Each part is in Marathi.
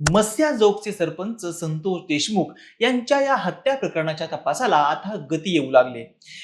मस्याजोगचे सरपंच संतोष देशमुख यांच्या या हत्या प्रकरणाच्या तपासाला आता गती येऊ लागले.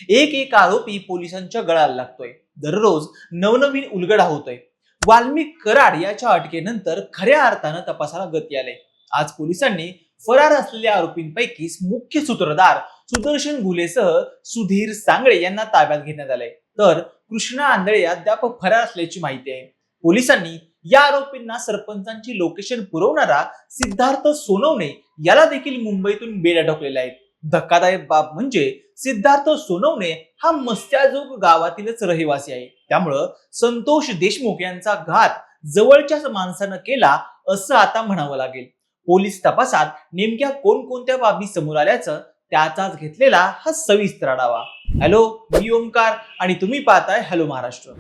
एक एक आरोपी पोलिसांच्या गळाला लागतोय. दररोज नवनवीन उलगडा होतोय. वाल्मिक कराड याच्या अटकेनंतर खऱ्या अर्थानं तपासाला गती आले. आज पोलिसांनी फरार असलेल्या आरोपींपैकी मुख्य सूत्रधार सुदर्शन घुलेसह सुधीर सांगळे यांना ताब्यात घेण्यात आले तर कृष्णा आंधळे अद्याप फरार असल्याची माहिती आहे. पोलिसांनी या आरोपींना सरपंचांची लोकेशन पुरवणारा सिद्धार्थ सोनवणे याला देखील मुंबईतून बेड्या ठोकलेल्या आहेत. धक्कादायक बाब म्हणजे सिद्धार्थ सोनवणे हा मस्त्याजोग गावातीलच रहिवासी आहे. त्यामुळं संतोष देशमुख यांचा घात जवळच्याच माणसानं केला असं आता म्हणावं लागेल. पोलीस तपासात नेमक्या कोणकोणत्या बाबी समोर आल्याचं त्याचाच घेतलेला हा सविस्तर आढावा. हॅलो मी ओमकार आणि तुम्ही पाहताय हॅलो महाराष्ट्र.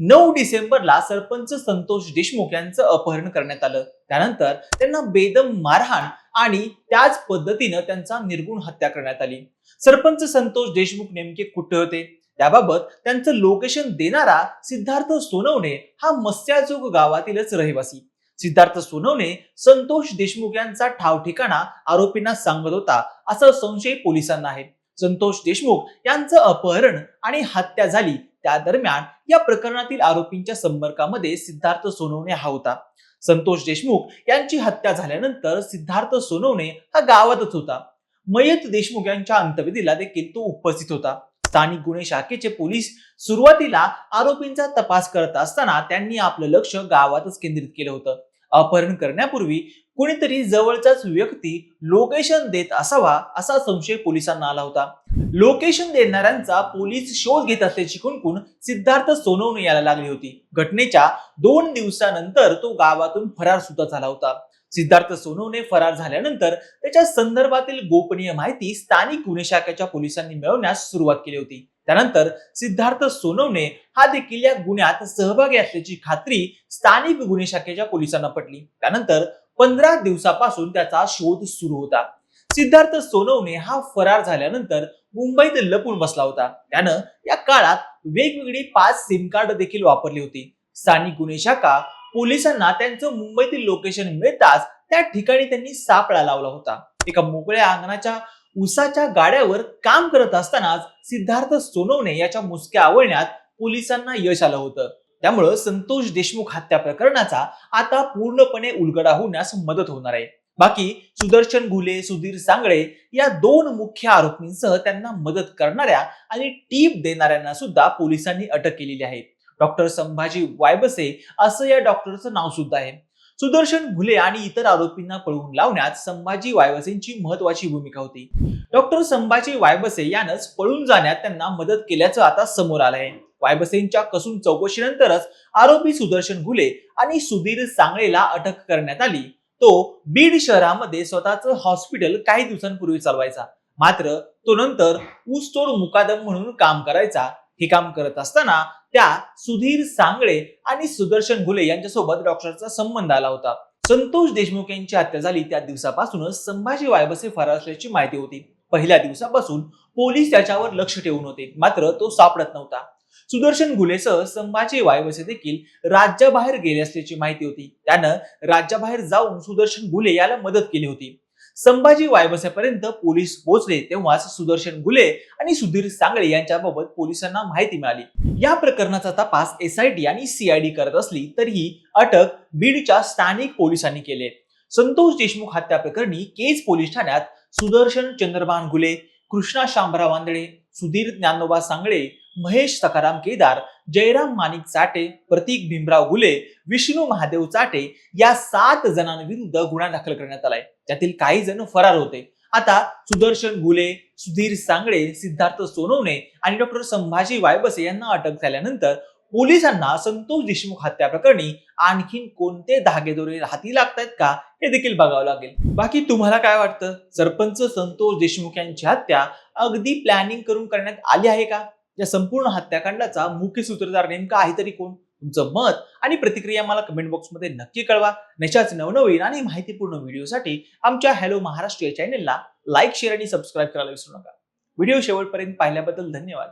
नऊ डिसेंबरला सरपंच संतोष देशमुख यांचं अपहरण करण्यात आलं. त्यानंतर त्यांना बेदम मारहाण आणि त्याच पद्धतीनं त्यांचा निर्गुण हत्या करण्यात आली. सरपंच संतोष देशमुख नेमके कुठे होते? त्याबाबत त्यांचं लोकेशन देणारा सिद्धार्थ सोनवणे हा मस्त्याजोग गावातीलच रहिवासी. सिद्धार्थ सोनवणे संतोष देशमुख यांचा ठाव ठिकाणा आरोपींना सांगत होता असा संशय पोलिसांना आहे. संतोष देशमुख यांचं अपहरण आणि हत्या झाली. त्या दरम्यान या प्रकरणातील आरोपींच्या संपर्कामध्ये सिद्धार्थ सोनवणे हा होता. संतोष देशमुख यांची हत्या झाल्यानंतर सिद्धार्थ सोनवणे हा गावातच होता. मयत देशमुख यांच्या अंत्यविधीला देखील तो उपस्थित होता. स्थानिक गुन्हे शाखेचे पोलीस सुरुवातीला आरोपींचा तपास करत असताना त्यांनी आपलं लक्ष गावातच केंद्रित केलं होतं. अपहरण करण्यापूर्वी कुणीतरी जवळचाच व्यक्ती लोकेशन देत असावा असा संशय पोलिसांना आला होता. लोकेशन देणाऱ्यांचा पोलीस शोध घेत असल्याची कुणकुण सिद्धार्थ सोनवणे याला लागली होती. घटनेच्या दोन दिवसानंतर तो गावातून फरार सुद्धा झाला होता. सिद्धार्थ सोनवणे फरार झाल्यानंतर त्याच्या संदर्भातील गोपनीय माहिती स्थानिक गुन्हे शाखेच्या पोलिसांनी मिळवण्यास सुरुवात केली होती. त्यानंतर सिद्धार्थ सोनवणे हा देखील या गुन्ह्यात सहभागी असल्याची खात्री स्थानिक गुन्हे शाखेच्या पोलिसांना पटली. त्यानंतर पंधरा दिवसापासून त्याचा शोध सुरू होता. सिद्धार्थ सोनवणे हा फरार झाल्यानंतर मुंबईत लपून बसला होता. त्यानं या काळात वेगवेगळी पाच सिम कार्ड देखील वापरली होती. स्थानिक गुन्हे शाखा पोलिसांना त्यांचं मुंबईतील लोकेशन मिळताच त्या ठिकाणी त्यांनी सापळा लावला होता. एका मोकळ्या अंगणाच्या उसाच्या गाड्यावर काम करत असतानाच सिद्धार्थ सोनवणे याच्या मुसक्या आवळण्यात पोलिसांना यश आलं होतं. त्यामुळं संतोष देशमुख हत्या प्रकरणाचा आता पूर्णपणे उलगडा होण्यास मदत होणार आहे. बाकी सुदर्शन घुले सुधीर सांगळे या दोन मुख्य आरोपींसह त्यांना मदत करणाऱ्या आणि टीप देणाऱ्यांना सुद्धा पोलिसांनी अटक केलेली आहे. डॉक्टर संभाजी वायबसे असं या डॉक्टरचं नाव सुद्धा आहे. सुदर्शन घुले आणि इतर आरोपींना पळवून लावण्यात संभाजी वायबसेंची महत्वाची भूमिका होती. डॉक्टर संभाजी वायबसे यानंच पळून जाण्यात त्यांना मदत केल्याचं आता समोर आलं आहे वायबसेंच्या कसून चौकशीनंतरच आरोपी सुदर्शन घुले आणि सुधीर सांगळेला अटक करण्यात आली. तो बीड शहरामध्ये स्वतःचं हॉस्पिटल काही दिवसांपूर्वी चालवायचा. मात्र तो नंतर ऊसतोड मुकादम म्हणून काम करायचा. हे काम करत असताना त्या सुधीर सांगळे आणि सुदर्शन घुले यांच्यासोबत डॉक्टरचा संबंध आला होता. संतोष देशमुख यांची हत्या झाली. त्या दिवसापासूनच संभाजी वायबसे फरार असल्याची माहिती होती. पहिल्या दिवसापासून पोलीस त्याच्यावर लक्ष ठेवून होते. मात्र तो सापडत नव्हता. सुदर्शन घुलेसह संभाजी वायबसे देखील राज्याबाहेर गेले असल्याची माहिती होती. त्यानं राज्याबाहेर जाऊन सुदर्शन घुले याला मदत केली होती. संभाजी वायबसेपर्यंत पोलीस पोहोचले तेव्हाच सुदर्शन घुले आणि सुधीर सांगळे यांच्याबाबत पोलिसांना माहिती मिळाली. या प्रकरणाचा तपास एसआयटी आणि सीआयडी करत असली तरीही अटक बीडच्या स्थानिक पोलिसांनी केले संतोष देशमुख हत्या प्रकरणी केज पोलीस ठाण्यात सुदर्शन चंद्रभान घुले कृष्णा शांभराव आंधळे सुधीर ज्ञानोबा सांगळे महेश सकाराम केदार जयराम माणिक चाटे प्रतीक भीमराव गुले विष्णू महादेव चाटे या सात जणांविरुद्ध गुन्हा दाखल करण्यात आलाय. त्यातील काही जण फरार होते. आता सुदर्शन गुले सुधीर सांगळे सिद्धार्थ सोनवणे आणि डॉक्टर संभाजी वायबसे यांना अटक झाल्यानंतर पोलिसांना संतोष देशमुख हत्या प्रकरणी आणखीन कोणते धागेदोरे हाती लागतायत का हे देखील बघावं लागेल. बाकी तुम्हाला काय वाटतं? सरपंच संतोष देशमुख यांची हत्या अगदी प्लॅनिंग करून करण्यात आली आहे का? या संपूर्ण हत्याकांडाचा मुख्य सूत्रधार नेमका आहे तरी कोण? तुमचं मत आणि प्रतिक्रिया मला कमेंट बॉक्समध्ये नक्की कळवा. नशाच नवनवीन आणि माहितीपूर्ण व्हिडिओसाठी आमच्या हॅलो महाराष्ट्र या चॅनेलला लाईक शेअर आणि सबस्क्राईब करायला विसरू नका. व्हिडिओ शेवटपर्यंत पाहिल्याबद्दल धन्यवाद.